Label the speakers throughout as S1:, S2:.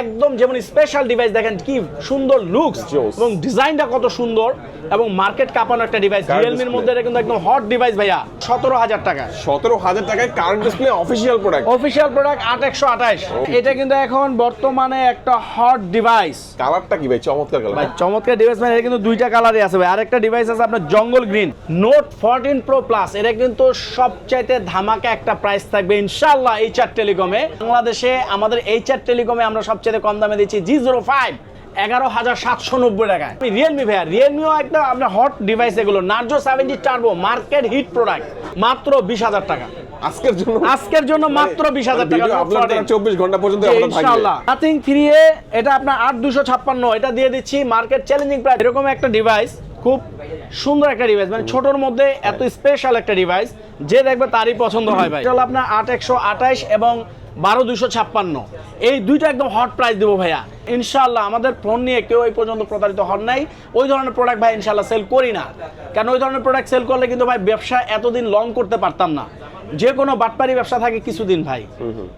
S1: একদম যেমন special device দেখেন কি সুন্দর লুকস. এবং ডিজাইনটা কত সুন্দর এবং মার্কেট কাঁপানো একটা ডিভাইস রিয়েলমির মধ্যে এটা কিন্তু একদম হট ডিভাইস ভাইয়া সতেরো হাজার টাকা।
S2: সতেরো হাজার টাকায় current display official product
S1: official product আট একশো আঠাশ। এটা কিন্তু এখন বর্তমানে একটা হট ডিভাইস
S2: কালারটা কি ভাই? চমৎকার
S1: ভাই চমৎকার ডিভাইস মানে এটা কিন্তু দুইটা কালারই আছে ভাই। আরেকটা ডিভাইস আছে আপনার jungle green note fourteen pro plus এটা কিন্তু সবচাইতে ধামাকা একটা প্রাইস থাকবে ইনশাল্লাহ এইচআর টেলিকমে বাংলাদেশে আমাদের এইচআর টেলিকমে আমরা সবচেয়ে কম দামে দিচ্ছি জি জিরো ফাইভ এগারো হাজার সাতশো নব্বই টাকায়। রিয়েলমি ভাইয়া রিয়েলমিও একটা আপনার হট ডিভাইস এগুলো Narzo seventy turbo market hit product মাত্র বিশ হাজার টাকা।
S2: আজকের জন্য?
S1: আজকের জন্য মাত্র বিশ হাজার টাকা
S2: চব্বিশ ঘণ্টা পর্যন্ত
S1: নাথিং থ্রি এ এটা আপনার আট দুশো ছাপ্পান্ন এটা দিয়ে দিচ্ছি মার্কেট চ্যালেঞ্জিং প্রাইস এরকম একটা ডিভাইস খুব সুন্দর একটা ডিভাইস মানে ছোটর মধ্যে এত স্পেশাল একটা ডিভাইস যে দেখবে তারই পছন্দ হয় ভাই। হলো আপনার আট একশো আঠাইশ এবং বারো দুশো ছাপ্পান্ন। এই দুইটা একদম হট প্রাইস দেবো ভাইয়া। ইনশাল্লাহ আমাদের ফোন নিয়ে কেউ এই পর্যন্ত প্রতারিত হন নাই। ওই ধরনের প্রোডাক্ট ভাই ইনশাল্লাহ সেল করি না। কেন ওই ধরনের প্রোডাক্ট সেল করলে কিন্তু ভাই ব্যবসা এতদিন লং করতে পারতাম না। যে কোনো বাটপারি ব্যবসা থাকে কিছুদিন ভাই।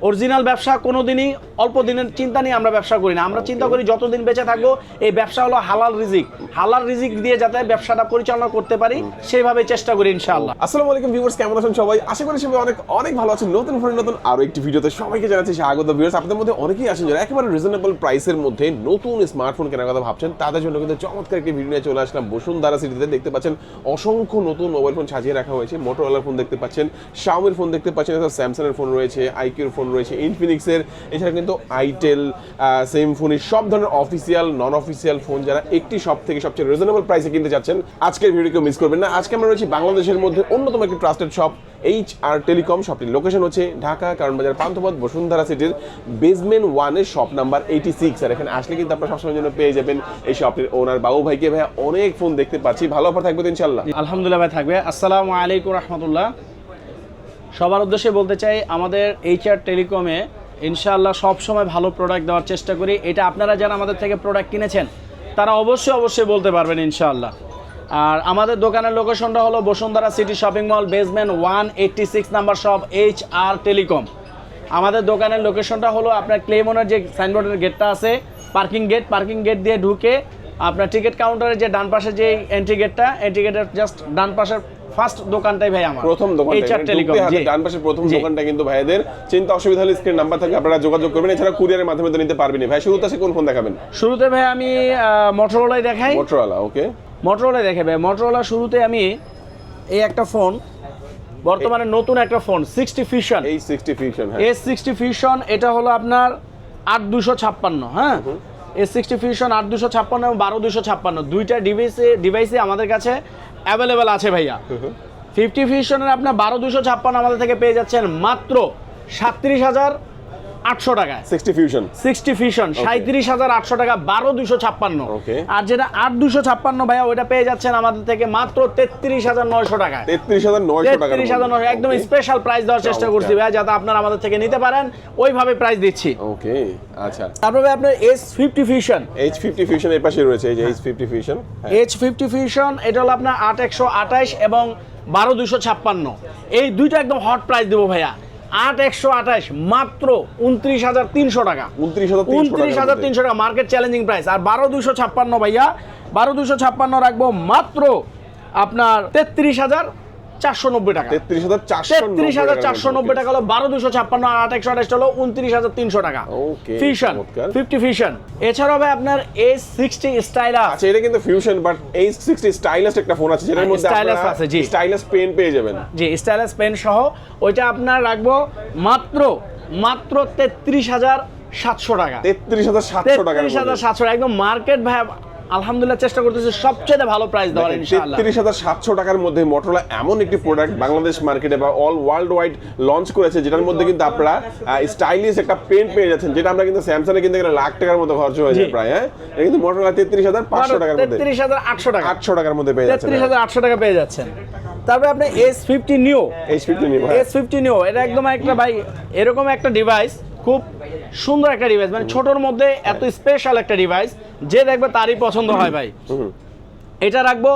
S1: অরিজিনাল ব্যবসা কোনোদিনই অল্প দিনের চিন্তা নিয়ে আমরা ব্যবসা করি না। আমরা চিন্তা করি যতদিন বেঁচে থাকব এই ব্যবসা হলো হালাল রিজিক। হালাল রিজিক দিয়ে যাতে ব্যবসাটা পরিচালনা করতে পারি সেইভাবে চেষ্টা করি ইনশাআল্লাহ।
S2: আসসালামু আলাইকুম ভিউয়ার্স কেমন আছেন সবাই? আশা করি সবাই অনেক অনেক ভালো আছেন। নতুন ফোনের নতুন আরও একটি ভিডিওতে সবাইকে জানাচ্ছি স্বাগত ভিউয়ার্স আপনাদের মধ্যে অনেকেই আছেন যারা একেবারে রিজনেবল প্রাইসের মধ্যে নতুন স্মার্টফোন কেনার কথা ভাবছেন। তাদের জন্য কিন্তু চমৎকার একটি ভিডিও নিয়ে চলে আসলাম। বসুন্ধরা সিটিতে দেখতে পাচ্ছেন অসংখ্য নতুন মোবাইল ফোন সাজিয়ে রাখা হয়েছে। মোটরওয়ালার ফোন দেখতে পাচ্ছেন। শাওমির ফোন দেখতে পাচ্ছেন এছাড়া স্যামসাংয়ের ফোন রয়েছে আইকিউর ফোন রয়েছে ইনফিনিক্সের এছাড়া কিন্তু আইটেল সেম ফোনের সব ধরনের অফিসিয়াল নন অফিসিয়াল ফোন যারা একটি সব থেকে সবচেয়ে রিজনেবল প্রাইসে কিনতে যাচ্ছেন, আজকের ভিডিও কেউ মিস করবেন না। আজকে আমরা রয়েছি বাংলাদেশের মধ্যে অন্যতম একটি trusted shop H R telecom শপটির location হচ্ছে ঢাকা, কারণ বাজার পান্থপথ, বসুন্ধরা সিটির বেসমেন্ট ওয়ানের শপ নাম্বার এইটি সিক্স আর এখানে আসলে কিন্তু আপনারা সবসময় জন্য পেয়ে যাবেন এই শপটির ওনার বাবু ভাইকে। ভাইয়া, অনেক ফোন দেখতে পাচ্ছি। ভালো অফার থাকবে ইনশাল্লাহ
S1: আলহামদুলিল্লাহ ভাই, থাকবে। আসসালামু আলাইকুম রহমতুল্লাহ। সবার উদ্দেশ্যে বলতে চাই, আমাদের এইচআর টেলিকমে ইনশাআল্লাহ সবসময় ভালো প্রোডাক্ট দেওয়ার চেষ্টা করি। এটা আপনারা যারা আমাদের থেকে প্রোডাক্ট কিনেছেন, তারা অবশ্যই অবশ্যই বলতে পারবেন ইনশাআল্লাহ। আর আমাদের দোকানের লোকেশনটা হলো Bashundhara city shopping mall basement one eighty six number shop H R telecom আমাদের দোকানের লোকেশনটা হলো আপনার ক্লেমনের যে সাইনবোর্ডের গেটটা আছে পার্কিং গেট পার্কিং গেট দিয়ে ঢুকে আপনার টিকিট কাউন্টারের যে ডান পাশে যে এন্ট্রি গেটটা এন্ট্রি গেটের জাস্ট ডান পাশের ফার্স্ট দোকানটাই ভাই আমার।
S2: প্রথম দোকান
S1: এইচআর টেলিকম
S2: ডান পাশের প্রথম দোকানটা কিন্তু ভাইদের। চিন্তা অসুবিধা হলে স্ক্রিন নাম্বার থাকে আপনারা যোগাযোগ করবেন। এছাড়া কুরিয়ারের মাধ্যমে তো নিতে পারবেন ভাই শুরুতে আসে কোন ফোন দেখাবেন?
S1: শুরুতে ভাই আমি মোটরোলাই দেখাই।
S2: মোটরওয়ালা ওকে
S1: মোটরোলা দেখে ভাই। মোটরোলা শুরুতে আমি এই একটা ফোন বর্তমানে নতুন একটা ফোন সিক্সটি ফিউশন
S2: এই sixty fusion
S1: S sixty fusion এটা হলো আপনার আট দুশো ছাপ্পান্ন হ্যাঁ? এস সিক্সটি ফিউশন আট দুশো ছাপ্পান্ন এবং বারো দুশো ছাপ্পান্ন। দুইটা ডিভাইসে ডিভাইসে আমাদের কাছে অ্যাভেলেবেল আছে ভাইয়া। ফিফটি ফিউশনের আপনার বারো দুশো ছাপ্পান্ন আমাদের থেকে পেয়ে যাচ্ছেন মাত্র সাত্রিশ হাজার আটশো টাকায়।
S2: সিক্সটি ফিউশন
S1: সিক্সটি ফিউশন সাঁত্রিশ হাজার আটশো টাকা বারো দুশো ছাপ্পান্ন. আর যেটা আট দুশো ছাপ্পান্ন ভাইয়া ওইটা পেয়ে যাচ্ছেন আমাদের থেকে মাত্র তেত্রিশ হাজার নয়শো টাকায়।
S2: তেত্রিশ হাজার নয়শো টাকা
S1: তেত্রিশ হাজার নয়শো একদম স্পেশাল প্রাইস দেওয়ার চেষ্টা করছি ভাইয়া যাতে আপনারা আমাদের থেকে নিতে পারেন। ওইভাবে প্রাইস দিচ্ছি।
S2: ওকে আচ্ছা।
S1: তারপরে আপনার S fifty fusion
S2: H fifty fusion এর পাশে রয়েছে এই যে H fifty fusion
S1: H fifty fusion এটা হলো আপনার আট একশো আঠাইশ এবং বারো দুশো ছাপ্পান্ন। এই দুইটা একদম হট প্রাইস দেবো ভাইয়া। আট একশো আঠাশ মাত্র উনত্রিশ হাজার তিনশো টাকা।
S2: উনত্রিশ হাজার
S1: উনত্রিশ হাজার তিনশো টাকা মার্কেট চ্যালেঞ্জিং প্রাইস আর বারো দুশো ছাপ্পান্ন ভাইয়া বারো দুশো ছাপ্পান্ন রাখব মাত্র আপনার তেত্রিশ হাজার চারশো নব্বই টাকা।
S2: তেত্রিশ হাজার চারশো
S1: তেত্রিশ হাজার চারশো নব্বই টাকা হলো বারো দুশো ছাপ্পান্ন আট একশো হলো উনত্রিশ হাজার তিনশো টাকা। ফিউশন ফিফটি ফিউশন এছাড়াও আপনার এস সিক্সটি স্টাইলাস
S2: এটা কিন্তু fusion but H sixty stylus একটা ফোন আছে যেটার মধ্যে
S1: Stylus আছে, জি।
S2: স্টাইলাস পেন পেয়ে যাবেন।
S1: জি স্টাইলাস পেন সহ ওইটা আপনার রাখব মাত্র মাত্র তেত্রিশ হাজার সাতশো টাকা।
S2: তেত্রিশ হাজার সাতশো টাকা
S1: তেত্রিশ হাজার সাতশো টাকা। একদম মার্কেট ভাই আলহামদুলিল্লাহ চেষ্টা করতেছে সবচেয়ে ভালো প্রাইস দেওয়ার ইনশাআল্লাহ।
S2: তেত্রিশ হাজার সাতশো টাকার মধ্যে মোটরলা এমন একটি প্রোডাক্ট বাংলাদেশ মার্কেটে বা অল ওয়ার্ল্ড ওয়াইড লঞ্চ করেছে যেটার মধ্যে কিন্তু আপনারা স্টাইলিশ একটা পেন পেয়ে যাচ্ছেন যেটা আমরা কিন্তু স্যামসাং এ কিনতে গেলে লাখ টাকার মতো খরচ হয়ে যায় প্রায় হ্যাঁ? এটা কিন্তু মোটরলা তেত্রিশ হাজার পাঁচশো টাকার মধ্যে।
S1: তেত্রিশ হাজার আটশো টাকা
S2: আটশো টাকার মধ্যে পেয়ে যাচ্ছেন।
S1: তেত্রিশ হাজার আটশো টাকা পেয়ে যাচ্ছেন। তারপরে আপনি S fifty neo
S2: H fifty
S1: S fifty neo এটা একদম একটা ভাই এরকম একটা ডিভাইস খুব সুন্দর একটা ডিভাইস মানে ছোটর মধ্যে এত স্পেশাল একটা ডিভাইস যে দেখবে তারই পছন্দ হয় ভাই। এটা রাখব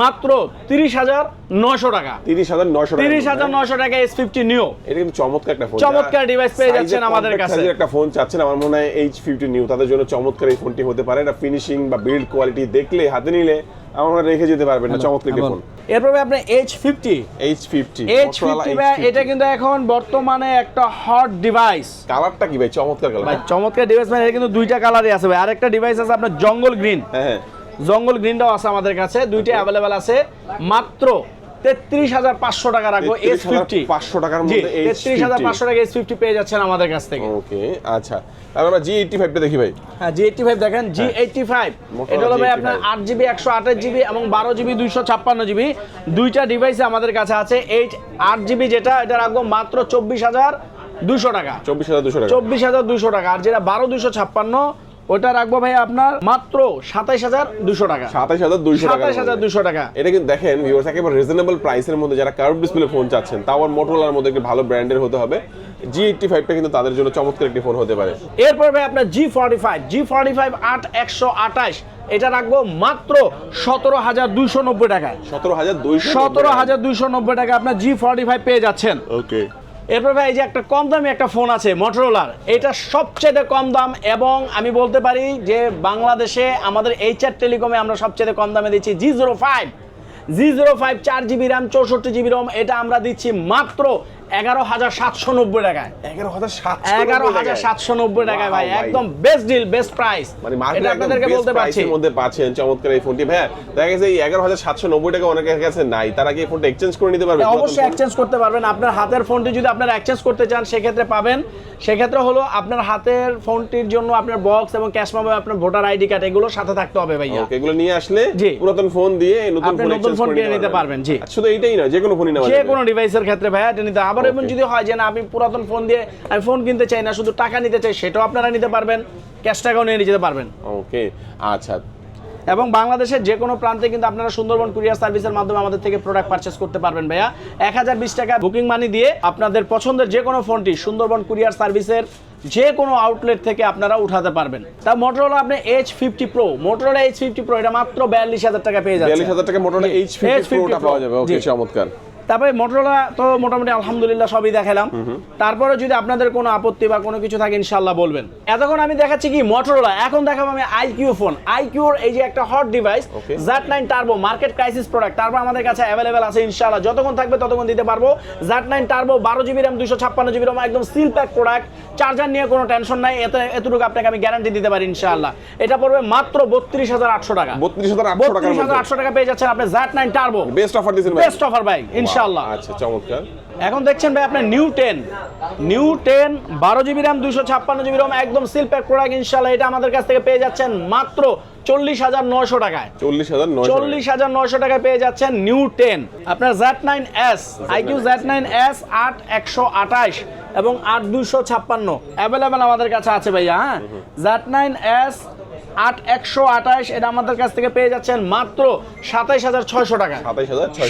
S1: মাত্র তিরিশ হাজার নয়শো টাকা।
S2: তিরিশ হাজার নয়শো
S1: তিরিশ হাজার নয়শো টাকা এস ফিফটি নিউ
S2: এটা কিন্তু চমৎকার একটা ফোন
S1: চমৎকার device পেয়ে যাচ্ছেন আমাদের কাছে।
S2: একটা ফোন চাচ্ছেন আমার মনে হয় এইচ ফিফটি নিউ তাদের জন্য চমৎকার এই ফোনটি হতে পারে। এটা ফিনিশিং বা বিল্ড কোয়ালিটি দেখলে হাতে নিলে আমার রেখে যেতে পারবেন না চমৎকার ফোন
S1: এরপরে আপনার H fifty
S2: H fifty
S1: H fifty এটা কিন্তু এখন বর্তমানে একটা হট ডিভাইস
S2: কালারটা কি ভাই? চমৎকার
S1: ভাই চমৎকার ডিভাইস মানে এটা কিন্তু দুইটা কালারই আছে ভাই। আরেকটা ডিভাইস আছে আপনার জঙ্গল গ্রিন
S2: হ্যাঁ হ্যাঁ।
S1: জঙ্গল গ্রিনটাও আছে আমাদের কাছে। দুইটা অ্যাভেলেবেল আছে। মাত্র তেত্রিশ হাজার পাঁচশো টাকা রাখব এস ফিফটি
S2: 33,500 টাকার মধ্যে
S1: তেত্রিশ হাজার পাঁচশো টাকা এস ফিফটি পেয়ে যাচ্ছেন আমাদের কাছ থেকে।
S2: ওকে আচ্ছা। তারপর আমরা জি এইটটি ফাইভটা দেখি ভাই।
S1: হ্যাঁ জি এইটটি ফাইভ দেখেন জি এইটটি ফাইভ এটা হলো ভাই আপনার আট জিবি একশো আঠাশ জিবি এবং বারো জিবি দুইশো ছাপ্পান্ন জিবি। দুইটা ডিভাইসে আমাদের কাছে আছে এইট আট জিবি যেটা এটা রাখব মাত্র চব্বিশ হাজার দুশো টাকা।
S2: চব্বিশ হাজার দুশো টাকা।
S1: চব্বিশ হাজার দুশো টাকা আর যেটা বারো দুশো ছাপ্পান্ন ওটা রাখব ভাই আপনার মাত্র সাতাইশ হাজার দুশো টাকা।
S2: সাতাশ হাজার টাকা।
S1: সাতাইশ হাজার দুশো টাকা।
S2: এটা কিন্তু দেখেন ভিউয়ার্স একেবারে রিজনেবল প্রাইসের মধ্যে যারা কার্ভ ডিসপ্লে ফোন চাচ্ছেন তাও আবার মোটরোলার মধ্যে একটি ভালো ব্র্যান্ডের হতে হবে। জি এইটটি ফাইভটা কিন্তু তাদের জন্য চমৎকার একটি ফোন হতে পারে।
S1: এরপর ভাই আপনার G forty five G forty five আট একশো আঠাশ এটা রাখব মাত্র সতেরো হাজার দুইশো নব্বই টাকায়।
S2: সতেরো হাজার দুইশো
S1: সতেরো হাজার দুইশো নব্বই টাকা আপনার জি ফর্টি ফাইভ পেয়ে যাচ্ছেন।
S2: ওকে
S1: এরপর ভাই, এই যে একটা কম দামি একটা ফোন আছে মোটরোলার এটা সবচেয়ে কম দাম এবং আমি বলতে পারি যে বাংলাদেশে আমাদের এইচআর টেলিকমে আমরা সবচেয়ে কম দামে দিচ্ছি G zero five G zero five চার জিবি র্যাম চৌষট্টি জিবি রম এটা আমরা দিচ্ছি মাত্র এগারো হাজার সাতশো নব্বই টাকায়।
S2: এগারো হাজার
S1: এগারো হাজার সাতশো নব্বই টাকায় ভাই একদম বেস্ট ডিল বেস্ট প্রাইস
S2: মানে
S1: এটা আপনাদেরকে বলতে পারছি।
S2: মধ্যে পাচ্ছেন চমৎকার এই ফোনটি ভাই দেখা গেছে এই এগারো হাজার সাতশো নব্বই টাকা অনেকের কাছে নাই। তারা কি এই ফোনটা এক্সচেঞ্জ করে নিতে পারবে?
S1: অবশ্যই এক্সচেঞ্জ করতে পারবেন। আপনার হাতের ফোনটি যদি আপনারা এক্সচেঞ্জ করতে চান সেক্ষেত্রে পাবেন। সেক্ষেত্রে হলো আপনার হাতের ফোনটির জন্য আপনার বক্স এবং ক্যাশ মেমো আপনার ভোটার আইডি কার্ড এগুলো সাথে থাকতে হবে ভাইয়া।
S2: ওকে এগুলো নিয়ে আসলে। পুরাতন ফোন দিয়ে নতুন ফোন এক্সচেঞ্জ করে
S1: কিনে নিতে পারবেন, জি।
S2: আচ্ছা, শুধু এইটাই না যে কোনো ফোনই নেওয়া
S1: যে কোনো ডিভাইসের ক্ষেত্রে ভাইয়া এটা নিতে আবার এমন যদি হয় যে না আমি পুরাতন ফোন দিয়ে আমি ফোন কিনতে চাই না শুধু টাকা নিতে চাই সেটাও আপনারা নিতে পারবেন ক্যাশ টাকাও নিয়ে নিতে পারবেন।
S2: ওকে আচ্ছা।
S1: এবং বাংলাদেশের যে কোনো প্রান্তে কিন্তু আপনারা সুন্দরবন কুরিয়ার সার্ভিসের মাধ্যমে আমাদের থেকে প্রোডাক্ট পারচেস করতে পারবেন ভাইয়া। এক হাজার বিশ টাকা বুকিং মানি দিয়ে আপনাদের পছন্দের যে কোনো ফোনটি সুন্দরবন কুরিয়ার সার্ভিসের যে কোনো আউটলেট থেকে আপনারা উঠাতে পারবেন। তা মোটরোলা আপনি H fifty pro Motorola H fifty pro এটা মাত্র বিয়াল্লিশ হাজার টাকা পেয়ে
S2: বিয়াল্লিশ
S1: যাচ্ছে
S2: হাজার টাকা
S1: জি,
S2: এইচ ফিফটি
S1: H50
S2: প্রোটা পাওয়া যাবে। ওকে চমৎকার।
S1: তারপরে মোটরোলা তো মোটামুটি আলহামদুলিল্লাহ সবই দেখালাম। তারপরে যদি আপনাদের কোনো আপত্তি বা কোনো কিছু থাকে ইনশাল্লাহ বলবেন। এতক্ষণ আমি দেখাচ্ছি কি মোটরোলা এখন দেখাবো আমি আইকিউ ফোন আইকিউর এই যে একটা hot device. Z nine turbo market crisis product তারপর আমাদের কাছে অ্যাভেলেবেল আছে ইনশাল্লাহ যতক্ষণ থাকবে ততক্ষণ দিতে পারব। জাট নাইন টার্বো বারো জিবি র্যাম দুশো ছাপ্পান্ন জিবি র্যাম একদম সিল প্যাক প্রোডাক্ট চার্জার নিয়ে কোনো টেনশন নাই এত এতটুকু আপনাকে আমি গ্যারান্টি দিতে পারি ইনশাল্লাহ এটা পড়বে মাত্র বত্রিশ হাজার আটশো টাকা।
S2: বত্রিশ হাজার আটশো
S1: টাকা পেয়ে যাচ্ছেন আপনি Z nine turbo
S2: best offer দিয়েছেন ভাই।
S1: বেস্ট অফার ভাই ইনশাল্লাহ
S2: আচ্ছা চমৎকার।
S1: এখন দেখছেন ভাই আপনার নিউ টেন নিউ টেন বারো জিবি র্যাম দুশো ছাপ্পান্ন জিবি র্যাম একদম সিল প্যাক প্রোডাক্ট ইনশাল্লাহ এটা আমাদের কাছ থেকে পেয়ে যাচ্ছেন মাত্র চল্লিশ হাজার নয়শো টাকায়।
S2: চল্লিশ হাজার
S1: চল্লিশ হাজার নয়শো টাকায় পেয়ে যাচ্ছেন নিউ টেন আপনার Z nine S iQOO Z nine S আট একশো আঠাশ এবং আট দুশো ছাপ্পান্ন। অ্যাভেলেবেল আমাদের কাছে আছে ভাইয়া হ্যাঁ? জ্যাট নাইন এস আট একশো আঠাশ এটা আমাদের কাছ থেকে পেয়ে যাচ্ছেন মাত্র সাতাইশ হাজার ছয়শো টাকা।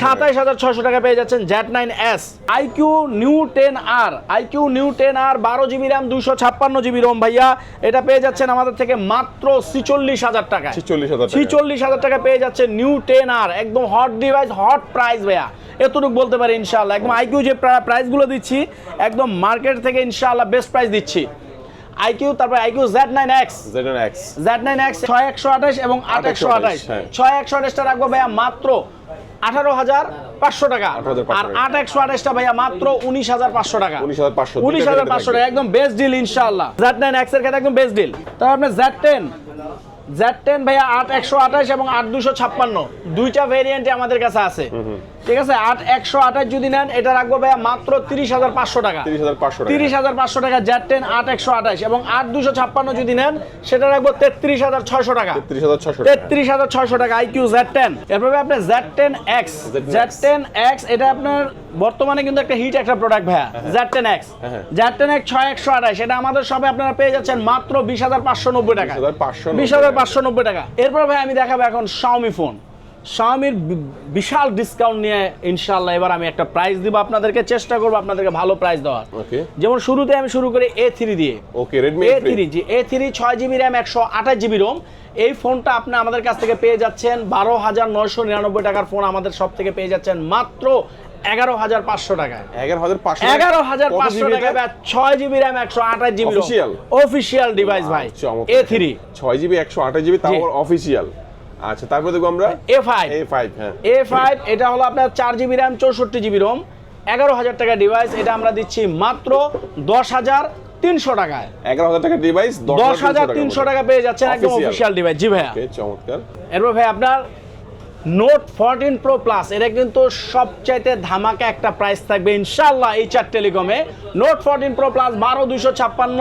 S2: সাতাইশ হাজার ছয়শো টাকা।
S1: পেয়ে যাচ্ছেন Z nine S. IQOO new ten আর আইকিউ নিউ টেন আর বারো জিবি র্যাম দুশো ছাপ্পান্ন জিবি রোম ভাইয়া। এটা পেয়ে যাচ্ছেন আমাদের থেকে মাত্র ছিচল্লিশ হাজার টাকা।
S2: ছিচল্লিশ হাজার টাকা।
S1: ছিচল্লিশ হাজার টাকা পেয়ে যাচ্ছে নিউ টেন আর একদম হট ডিভাইস হট প্রাইস ভাইয়া। এতটুকু বলতে পারি ইনশাল্লাহ একদম আইকিউ যে প্রাইসগুলো দিচ্ছি একদম মার্কেট থেকে ইনশাল্লাহ বেস্ট প্রাইস দিচ্ছি। আইকিউ তারপর আইকিউ জেড নাইন এক্স
S2: জেডন এক্স
S1: জেড নাইন এক্স ছয় একশো আঠাশ এবং আট একশো আঠাশ।
S2: হ্যাঁ।
S1: ছয় একশো আঠাশটা রাখব ভাইয়া মাত্র আঠারো হাজার পাঁচশো টাকা। আর আট একশো আঠাশটা ভাইয়া মাত্র উনিশ হাজার পাঁচশো টাকা।
S2: 19,500
S1: উনিশ হাজার পাঁচশো টাকা একদম বেস্ট ডিল ইনশাল্লাহ জেড নাইন এক্সের ক্ষেত্রে একদম বেস্ট ডিল তারপর আপনার জেড টেন জেড টেন ভাইয়া আট একশো আঠাশ এবং আট দুশো ছাপ্পান্ন। দুইটা ভেরিয়েন্টে আমাদের কাছে আছে। ঠিক আছে? আট একশো আঠাশ যদি নেন এটা রাখব ভাইয়া মাত্র তিরিশ হাজার পাঁচশো টাকা।
S2: তিরিশ হাজার পাঁচশো টাকা।
S1: তিরিশ হাজার পাঁচশো টাকা জেড টেন আট একশো আঠাশ। এবং আট দুশো ছাপ্পান্ন যদি নেন সেটা রাখব তেত্রিশ হাজার ছয়শো টাকা।
S2: তিরিশ হাজার টাকা।
S1: তেত্রিশ হাজার ছয়শো টাকা আইকিউ জেড টেন এরপরে আপনার Z ten X
S2: Z10X
S1: Z ten X এটা আপনার বর্তমানে কিন্তু একটা হিট একটা প্রোডাক্ট ভাইয়া। Z ten X. Z ten X ছয় একশো আঠাশ। এটা আমাদের সবে আপনারা পেয়ে যাচ্ছেন মাত্র বিশ হাজার পাঁচশো নব্বই টাকা।
S2: 20,590
S1: বিশ হাজার পাঁচশো নব্বই টাকা। এরপর ভাই আমি দেখাবো এখন শাওমি ফোন শাওমির বিশাল ডিসকাউন্ট নিয়ে ইনশাল্লাহ এবার আমি একটা প্রাইস দিব। আপনাদেরকে চেষ্টা করব আপনাদেরকে ভালো প্রাইস দেওয়ার। যেমন শুরুতে আমি শুরু করি এ থ্রি দিয়ে।
S2: Okay Redmi
S1: A three G. A three ছয় জিবি র্যাম একশো আঠাশ জিবি রোম এই ফোনটা আপনি আমাদের কাছ থেকে পেয়ে যাচ্ছেন বারো হাজার নয়শো নিরানব্বই টাকার ফোন আমাদের সব থেকে পেয়ে যাচ্ছেন মাত্র এগারো হাজার পাঁচশো টাকায়।
S2: এগারো হাজার পাঁচশো
S1: এগারো হাজার পাঁচশো টাকা ছয় জিবি র্যাম একশো আঠাশ জিবি? অফিসিয়াল ডিভাইস ভাই। এ থ্রি
S2: ছয় জিবি একশো আঠাশ জিবি তাও অফিসিয়াল আচ্ছা তারপরে দেখব আমরা
S1: এ ফাইভ
S2: এ ফাইভ হ্যাঁ।
S1: এ ফাইভ এটা হলো আপনার চার জিবি র্যাম চৌষট্টি জিবি রোম এগারো হাজার টাকা ডিভাইস এটা আমরা দিচ্ছি মাত্র দশ হাজার তিনশো টাকায়।
S2: এগারো হাজার টাকা ডিভাইস
S1: দশ হাজার তিনশো টাকা পেয়ে যাচ্ছেন একদম অফিসিয়াল ডিভাইস জি ভাইয়া।
S2: চমৎকার।
S1: এরপর ভাই আপনার নোট ফোরটিন প্রো প্লাস এটা কিন্তু সবচাইতে ধামাকা একটা প্রাইস থাকবে ইনশাল্লাহ এই চার টেলিকমে নোট ফোরটিন প্রো প্লাস বারো দুশো ছাপ্পান্ন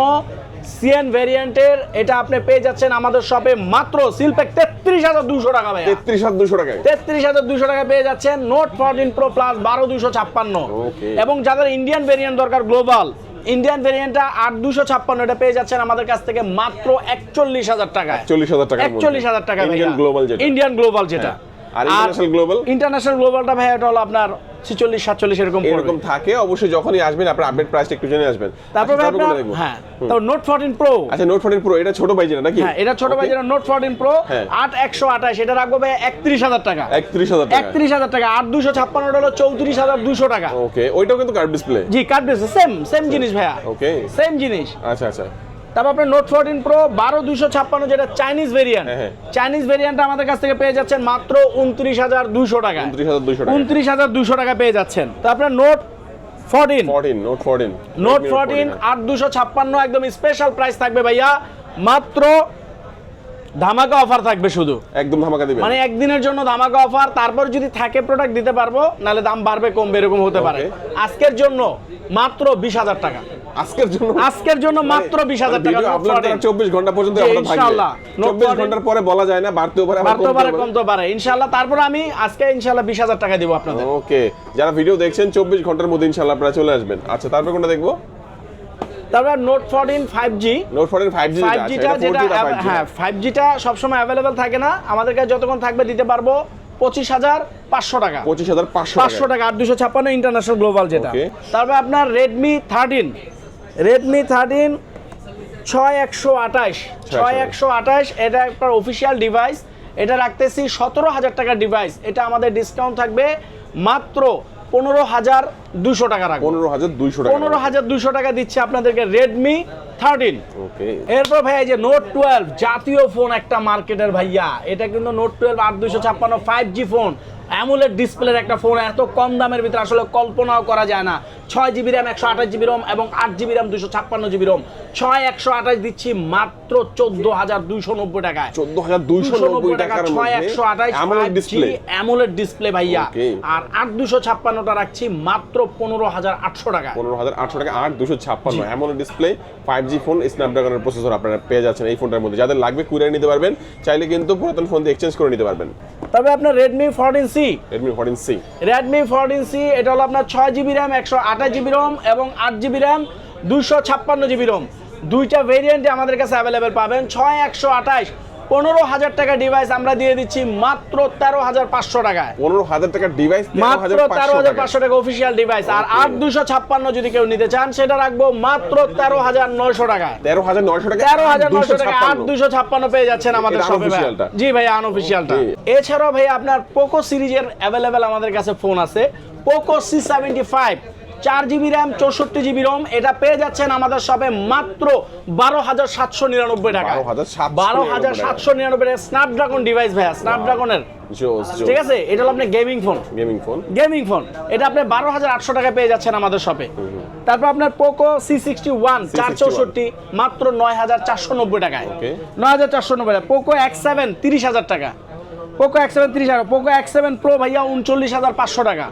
S1: সিএন ভ্যারিয়েন্টের এটা আপনি পেয়ে যাচ্ছেন আমাদের শপে মাত্র সিলপ্যাক তেত্রিশ হাজার দুশো টাকা ভাই
S2: তেত্রিশ হাজার দুশো টাকায়।
S1: তেত্রিশ হাজার দুশো টাকা পেয়ে যাচ্ছেন নোট ফোরটিন প্রো প্লাস বারো দুশো ছাপ্পান্ন। এবং যাদের ইন্ডিয়ান ভেরিয়েন্ট দরকার গ্লোবাল ইন্ডিয়ান ভেরিয়েন্টটা আট দুশো ছাপ্পান্ন এটা পেয়ে যাচ্ছেন আমাদের কাছ থেকে মাত্র একচল্লিশ হাজার টাকায়।
S2: চল্লিশ হাজার টাকা
S1: একচল্লিশ হাজার টাকা
S2: ইন্ডিয়ান গ্লোবাল যেটা।
S1: ইন্ডিয়ান গ্লোবাল যেটা।
S2: আর international global?
S1: ইন্টারন্যাশনাল গ্লোবালটা ভাই এটা হলো আপনার ছিচল্লিশ সাতচল্লিশ এরকম
S2: এরকম থাকে অবশ্যই যখনই আসবেন আপনার আপডেট প্রাইসটা একটু জেনে আসবেন।
S1: তারপর
S2: আচ্ছা,
S1: আপনার? হ্যাঁ তারপর নোট ফোরটিন প্রো
S2: আচ্ছা নোট ফোর্টিন প্রো এটা ছোট যেটা নাকি?
S1: হ্যাঁ এটা ছোট যেটা নোট ফোরটিন প্রো
S2: হ্যাঁ।
S1: আট একশো আঠাশ এটা রাখব ভাই একত্রিশ হাজার টাকা।
S2: একত্রিশ হাজার টাকা।
S1: একত্রিশ হাজার টাকা আট দুশো ছাপ্পান্নটা হলো চৌত্রিশ হাজার দুশো টাকা।
S2: ওকে ওইটাও কিন্তু কার্ড ডিসপ্লে
S1: জি কার্ড সেম সেম জিনিস ভাইয়া।
S2: ওকে
S1: সেম জিনিস।
S2: আচ্ছা আচ্ছা।
S1: তারপর আপনার নোট ফোরটিন প্রো বারো দুশো ছাপ্পান্ন যেটা চাইনিজ ভেরিয়েন্ট। চাইনিজ ভেরিয়েন্ট আমাদের কাছ থেকে পেয়ে যাচ্ছেন মাত্র উনত্রিশ হাজার দুশো টাকা
S2: উনত্রিশ হাজার দুশো টাকা
S1: পেয়ে যাচ্ছেন। তো আপনার note fourteen
S2: note fourteen
S1: note fourteen আট দুশো ছাপ্পান্ন একদম স্পেশাল প্রাইস থাকবে ভাইয়া। মাত্র ধামাকা অফার থাকবে শুধু।
S2: একদম ধামাকা দিবেন।
S1: মানে একদিনের জন্য ধামাকা অফার তারপর যদি থাকে প্রোডাক্ট দিতে পারব নাহলে দাম বাড়বে কমবে এরকম হতে পারে। আজকের জন্য মাত্র বিশ হাজার টাকা।
S2: আজকের জন্য
S1: আজকের জন্য মাত্র বিশ হাজার টাকা
S2: আপলোড
S1: 14
S2: করার ঘণ্টা পর্যন্ত
S1: জি,
S2: আমরা থাকবে।
S1: ইনশাআল্লাহ। Note
S2: চব্বিশ
S1: 14
S2: ঘণ্টার পরে বলা যায় না বাড়তেও পারে
S1: বাড়তেও পারে
S2: কমতেও পারে।
S1: ইনশাল্লাহ তারপর আমি আজকে ইনশাল্লাহ বিশ হাজার টাকা দিব আপনাদের।
S2: ওকে যারা ভিডিও দেখছেন চব্বিশ ঘণ্টার মধ্যে ইনশাল্লাহ আপনারা চলে আসবেন। আচ্ছা তারপর কোনটা দেখব?
S1: তারপর note fourteen five G
S2: note fourteen five G
S1: five জিটা যেটা হ্যাঁ ফাইভ জিটা সবসময় অ্যাভেলেবেল থাকে না। আমাদের কাছে যতক্ষণ থাকবে দিতে পারব পঁচিশ হাজার পাঁচশো টাকা।
S2: পঁচিশ হাজার পাঁচশো
S1: টাকা। আট দুশো ছাপ্পান্ন ইন্টারন্যাশনাল গ্লোবাল যেটা. তারপর আপনার রেডমি থার্টিন রেডমি থার্টিন ছয় একশো আঠাশ ছয় একশো আঠাশ। এটা একটা অফিসিয়াল ডিভাইস এটা রাখতেছি সতেরো হাজার টাকার ডিভাইস এটা আমাদের ডিসকাউন্ট থাকবে মাত্র পনেরো হাজার দুশো টাকা রাখব।
S2: পনেরো হাজার দুশো টাকা।
S1: পনেরো হাজার দুশো টাকা দিচ্ছে আপনাদেরকে রেডমি থার্টিন এরপর ভাই যে নোট টুয়েলভ জাতীয় ফোন একটা মার্কেটের ভাইয়া। এটা কিন্তু নোট টুয়েলভ আট দুশো ছাপ্পান্ন ফাইভ জি ফোন অ্যামুলেট ডিসপ্লের একটা ফোন এত কম দামের ভিতরে আসলে কল্পনাও করা যায় না। ছয় জিবি র্যাম একশো আঠাশ জিবি রোম এবং আট জিবি র্যাম দুশো ছাপ্পান্ন জিবি রোম ছয় একশো আঠাশ দিচ্ছি মাত্র চোদ্দ হাজার দুইশো নব্বই টাকায়।
S2: চোদ্দ হাজার দুইশো নব্বই টাকার
S1: ছয় একশো আঠাশ
S2: ডিসপ্লে
S1: অ্যামুলেট ডিসপ্লে ভাইয়া। আর আট দুশো ছাপ্পান্নটা রাখছি মাত্র পনেরো হাজার আটশো টাকা
S2: পনেরো হাজার আটশো টাকা আট দুশো ছাপ্পান্ন এমন ডিসপ্লে ফাইভ জি ফোন স্ন্যাপড্রাগনের প্রসেসর আপনারা পেয়ে যাচ্ছেন এই ফোনটার মধ্যে। যাদের লাগবে কুরিয়ার নিতে পারবেন চাইলে কিন্তু পুরাতন ফোন দিয়ে এক্সচেঞ্জ করে নিতে পারবেন।
S1: তবে আপনার Redmi fourteen C
S2: Redmi fourteen C
S1: Redmi fourteen C এটা হলো আপনার ছয় জিবি র্যাম একশো আঠাশ জিবি রোম এবং আট জিবি র্যাম দুশো ছাপ্পান্ন জিবি রোম দুইটা ভেরিয়েন্টে আমাদের কাছে অ্যাভেলেবেল পাবেন ছয় একশো আঠাশ। পনেরো হাজার টাকা ডিভাইস আমরা দিয়ে দিচ্ছি মাত্র তেরো হাজার পাঁচশো টাকায়।
S2: পনেরো হাজার টাকার ডিভাইস
S1: মাত্র তেরো হাজার পাঁচশো টাকা অফিসিয়াল ডিভাইস আর আট দুশো ছাপ্পান্ন যদি কেউ নিতে চান সেটা রাখব মাত্র তেরো হাজার নয়শো টাকা
S2: তেরো হাজার নয়শো টাকা
S1: তেরো হাজার নয়শো টাকা আট দুশো ছাপ্পান্ন পেয়ে যাচ্ছেন আমাদের শপে? জি ভাই আনঅফিসিয়ালটা. এছাড়াও ভাই আপনার পোকো সিরিজের অ্যাভেলেবেল আমাদের কাছে ফোন আছে। পোকো সি সেভেন্টি ফাইভ চার জিবি র্যাম চৌষট্টি জিবি রোম এটা পেয়ে যাচ্ছেন আমাদের শপে মাত্র বারো হাজার সাতশো নিরানব্বই টাকা বারো হাজার সাতশো নিরানব্বই টাকা স্ন্যাপড্রাগন ডিভাইস ভাইয়া স্ন্যাপড্রাগনের ঠিক আছে? এটা হলো আপনি gaming phone
S2: gaming phone
S1: gaming phone এটা আপনি বারো হাজার আটশো টাকা পেয়ে যাচ্ছেন আমাদের শপে। তারপর আপনার পোকো সি সিক্সটি ওয়ান চার চৌষট্টি মাত্র নয় হাজার চারশো নব্বই টাকায়। নয় হাজার চারশো নব্বই টাকা পোকো এক্স সেভেন তিরিশ হাজার টাকা। পোকো এক্স সেভেন তিরিশ হাজার পোকো এক্স সেভেন প্রো ভাইয়া উনচল্লিশ হাজার পাঁচশো টাকা।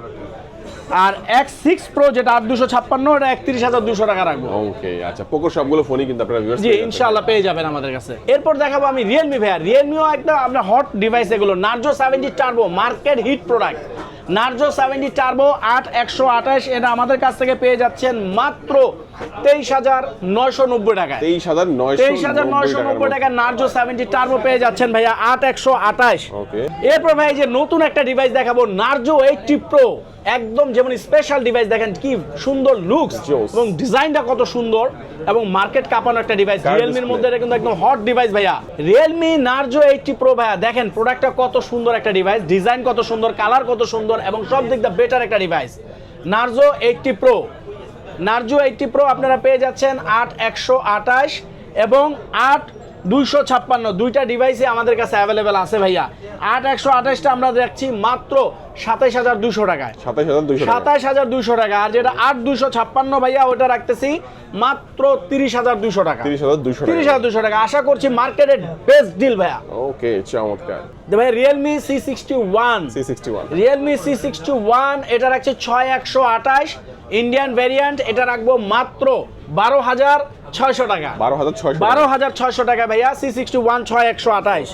S1: আর এক্স সিক্স প্রো যেটা আট দুশো ছাপ্পান্ন ওটা একত্রিশ হাজার দুশো টাকা রাখব।
S2: ওকে আচ্ছা পোকো সবগুলো ফোনই কিন্তু আপনারা
S1: জি
S2: পেয়ে
S1: ইনশাআল্লাহ পেয়ে যাবেন আমাদের কাছে। এরপর দেখাবো আমি রিয়েলমি ভাইয়া। রিয়েলমিও একদম আপনার হট ডিভাইস এগুলো। Narzo seventy turbo market hit product Narzo seventy turbo আট একশো আঠাশ এটা আমাদের কাছ থেকে পেয়ে যাচ্ছেন মাত্র তেইশ হাজার নয়শো নব্বই টাকায়।
S2: তেইশ হাজার
S1: তেইশ হাজার নয়শো নব্বই টাকা নার্জো সেভেন্টি টার্বো পেয়ে যাচ্ছেন ভাইয়া আট একশো আঠাশ। এরপর ভাই যে নতুন একটা ডিভাইস দেখাবো নার্জো এইটটি প্রো একদম যেমন স্পেশাল ডিভাইস দেখেন কি সুন্দর লুকস এবং ডিজাইনটা কত সুন্দর এবং মার্কেট কাঁপানো একটা ডিভাইস রিয়েলমির মধ্যে এটা কিন্তু একদম হট ডিভাইস ভাইয়া। রিয়েলমি নার্জো এইটটি প্রো ভাইয়া দেখেন প্রোডাক্টটা কত সুন্দর একটা ডিভাইস ডিজাইন কত সুন্দর কালার কত সুন্দর এবং সব দিক দিয়ে বেটার একটা device Narzo eighty pro Narzo eighty pro আপনারা পেয়ে যাচ্ছেন আট একশো আঠাশ এবং আট দুইশো ছাপ্পান্ন দুইটা ডিভাইসে আমাদের কাছে অ্যাভেলেবেল আছে ভাইয়া। আট একশো আঠাশটা আমরা দেখছি মাত্র সাতাইশ হাজার দুশো টাকায়।
S2: সাতাইশ হাজার
S1: দুশো টাকা আর যেটা আট দুশো ছাপ্পান্ন ভাইয়া ওটা রাখতেছি মাত্র তিরিশ হাজার দুশো টাকা।
S2: তিরিশ হাজার দুইশো
S1: তিরিশ হাজার দুশো টাকা। আশা করছি মার্কেটের বেস্ট ডিল ভাইয়া।
S2: ওকে চমৎকার।
S1: ভাই Realme C sixty one
S2: C sixty one
S1: Realme C sixty one এটা রাখছে ছয় একশো আঠাশ। ইন্ডিয়ান ভ্যারিয়েন্ট এটা রাখব মাত্র বারো হাজার ছয়শো টাকা।
S2: বারো হাজার ছয়শো
S1: বারো হাজার ছয়শো টাকা ভাইয়া সি সিক্সটি ওয়ান ছয় একশো আঠাশ।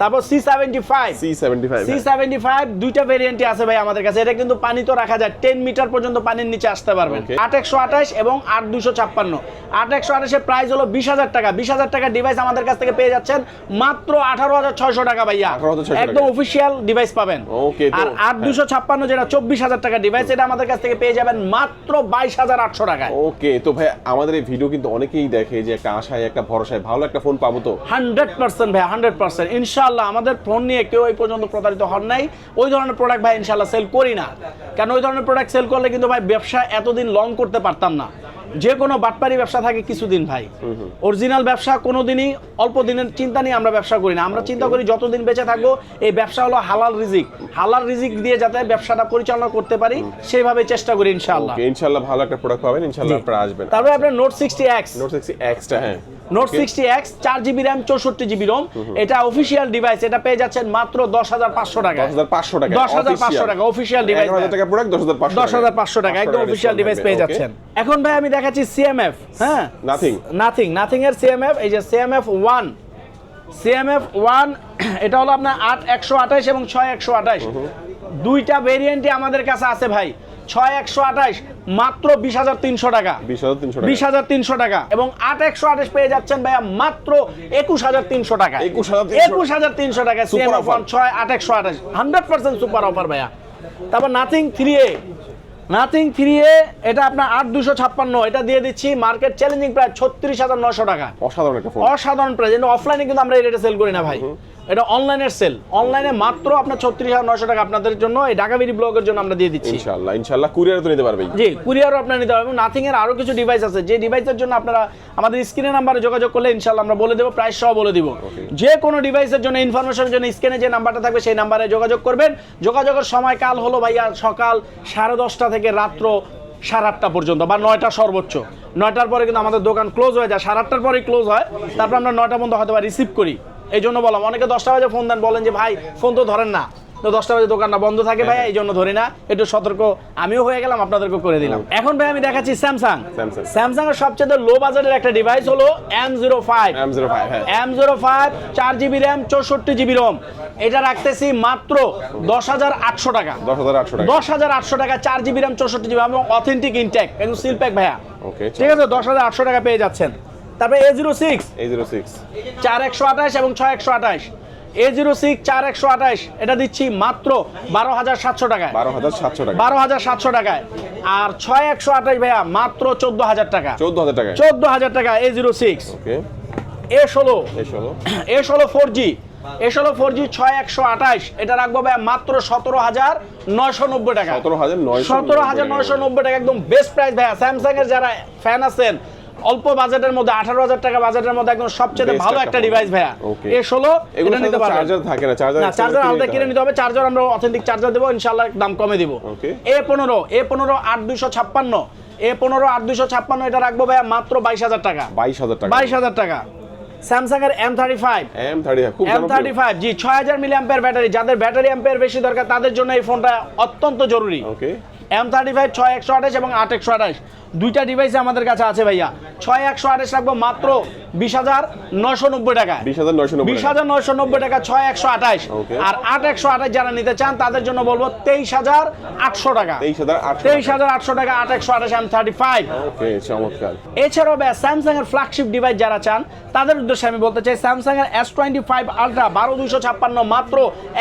S1: তারপর C seventy five
S2: C seventy five
S1: C seventy five দুইটা ভেরিয়েন্টই আছে ভাই আমাদের কাছে। এটা কিন্তু পানি তো রাখা যায় টেন মিটার পর্যন্ত পানির নিচে আসতে পারবেন। আট একশো আঠাশ এবং আট দুশো ছাপ্পান্ন। আট একশো আঠাশের প্রাইস হলো বিশ হাজার টাকা। বিশ হাজার টাকা ডিভাইস আমাদের কাছ থেকে পেয়ে যাচ্ছেন মাত্র আঠারো হাজার ছয়শো টাকা ভাইয়া। একদম অফিসিয়াল ডিভাইস পাবেন। আর আট দুশো ছাপ্পান্ন যেটা চব্বিশ হাজার টাকা ডিভাইস এটা আমাদের কাছ থেকে পেয়ে যাবেন মাত্র বাইশ হাজার আটশো টাকায়।
S2: ওকে তো ভাই আমাদের এই ভিডিও কিন্তু অনেকেই দেখে যে একটা আশায়, একটা ভরসায় ভালো একটা ফোন পাবো তো?
S1: হান্ড্রেড পার্সেন্ট ভাই, হান্ড্রেড পার্সেন্ট। ইনশাল্লাহ আমাদের ফোন নিয়ে কেউ এই পর্যন্ত প্রতারিত হন নাই। ওই ধরনের প্রোডাক্ট ভাই ইনশাল্লাহ সেল করি না। কারণ ওই ধরনের প্রোডাক্ট সেল করলে কিন্তু ভাই ব্যবসা এতদিন লং করতে পারতাম না। যে কোনো বাটপারি ব্যবসা থাকে কিছুদিন ভাই। অরিজিনাল ব্যবসা কোনো দিনই অল্প দিনের চিন্তা নিয়ে আমরা ব্যবসা করি না। আমরা চিন্তা করি যতদিন বেঁচে থাকব এই ব্যবসা হলো হালাল রিজিক। হালাল রিজিক দিয়ে যাতে ব্যবসাটা পরিচালনা করতে পারি সেইভাবে চেষ্টা করি ইনশাল্লাহ
S2: ওকে ইনশাল্লাহ ভালো একটা প্রোডাক্ট পাবেন। ইনশাল্লাহ আপনারা আসবেন।
S1: তারপরে আপনার note sixty X
S2: note sixty extra হ্যাঁ।
S1: নোট সিক্সটি এক্স চার জিবি র্যাম চৌষট্টি জিবি রোম এটা অফিসিয়াল ডিভাইস এটা পেয়ে যাচ্ছেন মাত্র দশ হাজার পাঁচশো টাকা
S2: দশ হাজার পাঁচশো টাকা
S1: দশ হাজার পাঁচশো টাকা অফিসিয়াল ডিভাইস
S2: দশ হাজার পাঁচশো
S1: টাকা একদম অফিসিয়াল ডিভাইস পেয়ে যাচ্ছেন। এখন ভাই আমি দেখাচ্ছি সিএমএফ হ্যাঁ?
S2: Nothing.
S1: নাথিং নাথিং এর সিএমএফ এই যে সিএমএফ ওয়ান সিএমএফ ওয়ান এটা হলো আপনার আট একশো আঠাশ এবং ছয় একশো আঠাশ। দুইটা ভেরিয়েন্টই আমাদের কাছে আছে ভাই। ছয় একশো আঠাশ মাত্র বিশ হাজার তিনশো টাকা।
S2: বিশ হাজার তিনশো টাকা।
S1: এবং আট একশো আঠাশ পেয়ে যাচ্ছেন ভাইয়া মাত্র একুশ হাজার তিনশো টাকা।
S2: 21,300
S1: একুশ হাজার তিনশো টাকা
S2: Super
S1: সিএম
S2: offer।
S1: ছয় আট একশো আঠাশ। হান্ড্রেড পার্সেন্ট সুপার অফার ভাইয়া। তারপর Nothing three A Nothing three A এটা আপনার আট দুশো ছাপ্পান্ন এটা দিয়ে দিচ্ছি মার্কেট চ্যালেঞ্জিং প্রায় ছত্রিশ হাজার নশো টাকা।
S2: অসাধারণ
S1: অসাধারণ প্রাইস অফলাইনে কিন্তু আমরা এই রেটে সেল করি না ভাই। এটা অনলাইনের সেল। অনলাইনে মাত্র আপনার ছত্রিশ হাজার নয়শো টাকা আপনাদের জন্য এই ঢাকা ঢাকাবিরি ব্লগের জন্য আমরা দিয়ে দিচ্ছি।
S2: ইনশাল্লাহ ইনশাল্লাহ কুরিয়ারে তো নিতে পারবেই।
S1: জি কুরিয়ারও আপনারা নিতে পারবেন। নাথিং এর আরও কিছু ডিভাইস আছে। যে ডিভাইসের জন্য আপনারা আমাদের স্ক্রিনে নাম্বারে যোগাযোগ করলে ইনশাআল্লাহ আমরা বলে দেবো প্রাইস সহ বলে দিব। যে কোনো ডিভাইসের জন্য ইনফরমেশনের জন্য স্ক্রিনে যে নাম্বারটা থাকবে সেই নাম্বারে যোগাযোগ করবেন। যোগাযোগের সময় কাল হলো ভাইয়া সকাল সাড়ে দশটা থেকে রাত্র সাড়ে আটটা পর্যন্ত বা নয়টা সর্বোচ্চ। নয়টার পরে কিন্তু আমাদের দোকান ক্লোজ হয়ে যায়। সাড়ে আটটার পরেই ক্লোজ হয়। তারপর আমরা নয়টা পর্যন্ত হয়তো বা রিসিভ করি। এই জন্য বললাম অনেকে দশটা বাজে ফোন দেন বলেন যে ভাই ফোন তো ধরেন না। তো দশটা বাজে দোকানটা বন্ধ থাকে ভাই এই জন্য ধরি না। একটু সতর্ক আমিও হয়ে গেলাম আপনাদেরকে করে দিলাম। এখন ভাই আমি দেখাচ্ছি স্যামসাং। স্যামসাং এর সবচেয়ে লো বাজারের একটা ডিভাইস হলো M zero five
S2: M zero five হ্যাঁ।
S1: এম জিরো ফাইভ চার জিবি র্যাম চৌষট্টি জিবি রোম এটা রাখতেছি মাত্র দশ হাজার আটশো টাকা।
S2: দশ হাজার আটশো টাকা।
S1: চার জিবি র্যাম চৌষট্টি জিবি এবং অথেন্টিক ইনটেক এবং সিল প্যাক ভাইয়া।
S2: ওকে
S1: ঠিক আছে? দশ হাজার আটশো টাকা পেয়ে যাচ্ছেন। তারপরে এ জিরো সিক্স
S2: এই জিরো সিক্স
S1: চার একশো আঠাশ এবং ছয় একশো আঠাশ। এ জিরো সিক্স চার একশো আঠাশ এটা দিচ্ছি মাত্র বারো হাজার সাতশো টাকায়।
S2: বারো হাজার সাতশো টাকা
S1: বারো হাজার সাতশো টাকায়। আর ছয় একশো আঠাশ ভাইয়া মাত্র চোদ্দ হাজার টাকা।
S2: চোদ্দ হাজার টাকা
S1: চোদ্দ হাজার টাকা এ জিরো সিক্স এ ষোলো।
S2: এই ষোলো।
S1: এ ষোলো ফোর জি এ ষোলো ফোর জি ছয় একশো আঠাশ। এটা রাখব ভাইয়া মাত্র সতেরো হাজার নয়শো নব্বই টাকা
S2: সতেরো হাজার নয়শো
S1: সতেরো হাজার নয়শো নব্বই টাকা একদম বেস্ট প্রাইস ভাইয়া। স্যামসাং এর যারা ফ্যান আছেন অল্প বাজেটের মধ্যে আঠারো হাজার টাকা বাজেটের মধ্যে একদম সবচেয়ে ভালো
S2: একটা
S1: ডিভাইস ভাইয়া। এ ষোলো এটা নিতে পারবেন।
S2: চার্জার থাকে না চার্জার
S1: না চার্জার আলাদা কিনে নিতে হবে চার্জার আমরা অথেন্টিক চার্জার দেবো ইনশাল্লাহ দাম কমে দিব। এ পনেরো এ পনেরো আট দুইশো ছাপ্পান্ন এ পনেরো আট দুইশো ছাপ্পান্ন এটা রাখব ভাইয়া মাত্র বাইশ হাজার টাকা।
S2: বাইশ হাজার টাকা।
S1: বাইশ হাজার টাকা। স্যামসাং এর M thirty five.
S2: M thirty খুব
S1: এম থার্টি ফাইভ জি ছয় হাজার মিলি অ্যাম্পের ব্যাটারি যাদের ব্যাটারি অ্যাম্পের বেশি দরকার তাদের জন্য এই ফোনটা অত্যন্ত জরুরি।
S2: ওকে
S1: এম থার্টি ফাইভ ছয় একশো আঠাশ এবং আট একশো আঠাশ। দুইটা ডিভাইস আমাদের কাছে আছে ভাইয়া। ছয় একশো আঠাশ রাখব মাত্র বিশ হাজার নয়শো নব্বই টাকায়।
S2: বিশ হাজার নয়শো নব্বই
S1: বিশ হাজার নয়শো নব্বই টাকা ছয় একশো আঠাশ। আর আট একশো আঠাশ যারা নিতে চান তাদের জন্য বলব তেইশ হাজার আটশো টাকা।
S2: তেইশ হাজার আটশো
S1: টাকা। আট একশো আঠাশ এম থার্টি ফাইভ এছাড়াও স্যামসাং এর ফ্ল্যাগশিপ ডিভাইস যারা চান তাদের উদ্দেশ্যে আমি বলতে চাই স্যামসাং এর এস টোয়েন্টি ফাইভ আলট্রা বারো দুইশো ছাপ্পান্ন মাত্র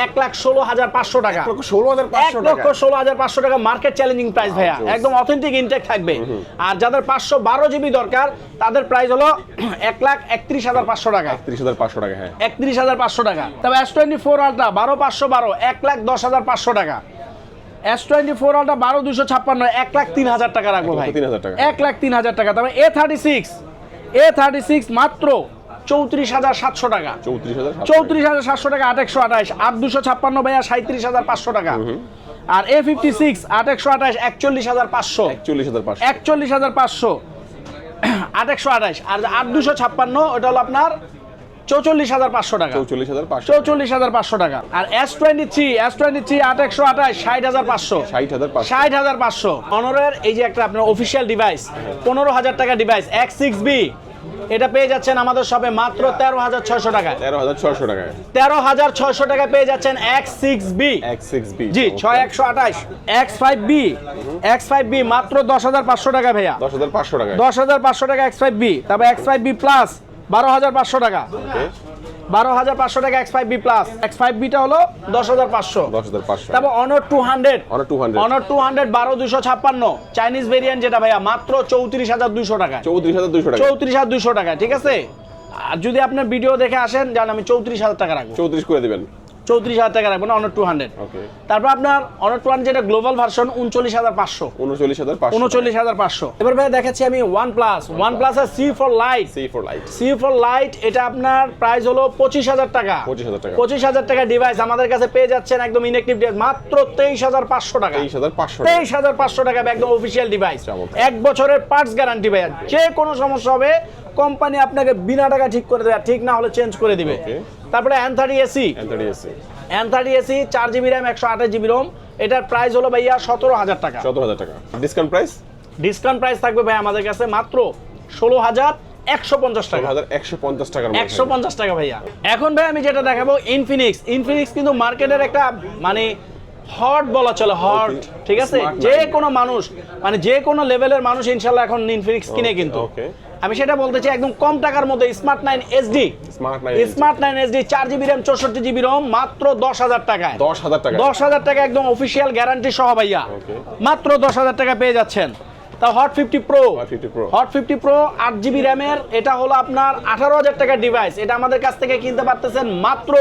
S1: এক লাখ ষোলো হাজার পাঁচশো টাকা।
S2: ষোলো হাজার
S1: এক লক্ষ
S2: টাকা।
S1: ষোলো হাজার পাঁচশো টাকা মার্কেট চ্যালেঞ্জিং প্রাইস ভাইয়া। একদম অথেন্টিক ইনটেক থাকবে। আর যাদের পাঁচশো বারো জিবি দরকার তাদের প্রাইস হলো এক লাখ একত্রিশ হাজার পাঁচশো টাকা।
S2: তিরিশ হাজার পাঁচশো টাকা হ্যাঁ।
S1: একত্রিশ হাজার পাঁচশো টাকা। তবে এস টোয়েন্টি ফোর আলট্রা বারো পাঁচশো বারো এক লাখ দশ হাজার পাঁচশো টাকা। এস টোয়েন্টি ফোর আলট্রা বারো দুশো ছাপ্পান্ন এক লাখ তিন হাজার টাকা রাখব ভাই।
S2: 1,03,000 টাকা।
S1: এক লাখ তিন হাজার টাকা। তবে A thirty six A thirty six মাত্র চৌত্রিশ হাজার সাতশো টাকা।
S2: চৌত্রিশ হাজার
S1: চৌত্রিশ হাজার সাতশো টাকা আট একশো আঠাশ আট দুশো ছাপ্পান্ন ভাইয়া সাঁত্রিশ হাজার পাঁচশো টাকা। আর এ ফিফটি সিক্স আট একশো আঠাশ একচল্লিশ হাজার পাঁচশো।
S2: একচল্লিশ হাজার পাঁচশো।
S1: একচল্লিশ হাজার পাঁচশো। আট একশো আঠাশ। আর আট দুশো ছাপ্পান্ন ওটা হলো আপনার চৌচল্লিশ হাজার পাঁচশো টাকা।
S2: চৌচল্লিশ হাজার পাঁচশো।
S1: চৌচল্লিশ হাজার পাঁচশো টাকা। আর S twenty three S twenty three আট একশো আঠাশ ষাট হাজার পাঁচশো।
S2: ষাট হাজার পাঁচশো।
S1: ষাট হাজার পাঁচশো। অনরের এই যে একটা আপনার অফিসিয়াল ডিভাইস পনেরো হাজার টাকা ডিভাইস এক্স সিক্স বি এটা পেয়ে যাচ্ছেন আমাদের সবে মাত্র তেরো হাজার ছয়শো টাকায়।
S2: তেরো হাজার ছয়শো টাকা
S1: তেরো হাজার ছয়শো টাকা পেয়ে যাচ্ছেন X six B.
S2: X six B
S1: G ছয় একশো আঠাশ। X five B. X five B মাত্র দশ হাজার পাঁচশো টাকা ভাইয়া।
S2: দশ হাজার পাঁচশো টাকা
S1: দশ হাজার পাঁচশো টাকা এক্স ফাইভ বি। তারপর এক্স ফাইভ বি প্লাস বারো হাজার পাঁচশো টাকা। বারো হাজার পাঁচশো টাকা X five B plus X five beta হলো দশ হাজার পাঁচশো।
S2: দশ হাজার পাঁচশো।
S1: তারপর Honor two hundred
S2: Honor two hundred
S1: Honor two hundred বারো দুশো ছাপ্পান্ন। চাইনিজ ভেরিয়েন্ট যেটা ভাইয়া মাত্র চৌত্রিশ হাজার দুশো টাকা
S2: চৌত্রিশ হাজার দুশো টাকা
S1: চৌত্রিশ হাজার দুশো টাকা ঠিক আছে? আর যদি আপনার ভিডিও দেখে আসেন জান আমি চৌত্রিশ হাজার টাকা রাখব।
S2: চৌত্রিশ করে দিবেন।
S1: চৌত্রিশ হাজার টাকা রাখব না অনর টু হান্ড্রেড তারপর আপনার অনর টু হান্ড্রেড যেটা গ্লোবাল ভার্সন উনচল্লিশ হাজার পাঁচশো।
S2: উনচল্লিশ হাজার পাঁচশো।
S1: উনচল্লিশ হাজার পাঁচশো। এবার ভাই দেখাচ্ছি আমি OnePlus OnePlus C four lite
S2: C four lite
S1: C four lite এটা আপনার প্রাইস হলো পঁচিশ হাজার টাকা।
S2: পঁচিশ হাজার টাকা।
S1: পঁচিশ হাজার টাকা ডিভাইস আমাদের কাছে পেয়ে যাচ্ছেন একদম ইনেকটিভ ডিভাইস মাত্র তেইশ হাজার পাঁচশো টাকা।
S2: তেইশ হাজার পাঁচশো
S1: তেইশ হাজার পাঁচশো টাকা একদম অফিসিয়াল ডিভাইস এক বছরের পার্টস গ্যারান্টি ভাইয়া। যে কোনো সমস্যা হবে কোম্পানি আপনাকে বিনা টাকা ঠিক করে দেবে ঠিক না হলে চেঞ্জ করে দিবে। তারপরে থার্টি এসি
S2: অ্যান্থনি
S1: থার্টি এসি চার জিবি র্যাম একশো আঠাশ জিবি রোম এটার প্রাইস হলো ভাইয়া সতেরো হাজার টাকা।
S2: সতেরো হাজার টাকা। ডিসকাউন্ট প্রাইস
S1: ডিসকাউন্ট প্রাইস থাকবে ভাই আমাদের কাছে মাত্র ষোলো হাজার একশো পঞ্চাশ টাকা।
S2: হাজার একশো পঞ্চাশ মধ্যে।
S1: একশো পঞ্চাশ টাকা ভাইয়া। এখন ভাই আমি যেটা দেখাবো ইনফিনিক্স ইনফিনিক্স কিন্তু মার্কেটের একটা মানে হট বলা চলে হট ঠিক আছে? যে কোনো মানুষ মানে যে কোনো লেভেলের মানুষ ইনশাল্লাহ এখন ইনফিনিক্স কিনে কিন্তু. আমি সেটা বলতে চাই একদম কম টাকার মধ্যে smart nine SD
S2: smart nine
S1: SD চার জিবি র্যাম চৌষট্টি জিবি রোম মাত্র দশ হাজার টাকায়।
S2: দশ হাজার টাকা
S1: দশ হাজার টাকা একদম অফিসিয়াল গ্যারান্টি সহ ভাইয়া। মাত্র দশ হাজার টাকা পেয়ে যাচ্ছেন। তা hot fifty pro
S2: Hot 50 Pro।
S1: Hot fifty pro আট জিবি র্যামের এটা হলো আপনার আঠারো হাজার টাকার ডিভাইস এটা আমাদের কাছ থেকে কিনতে পারতেছেন মাত্র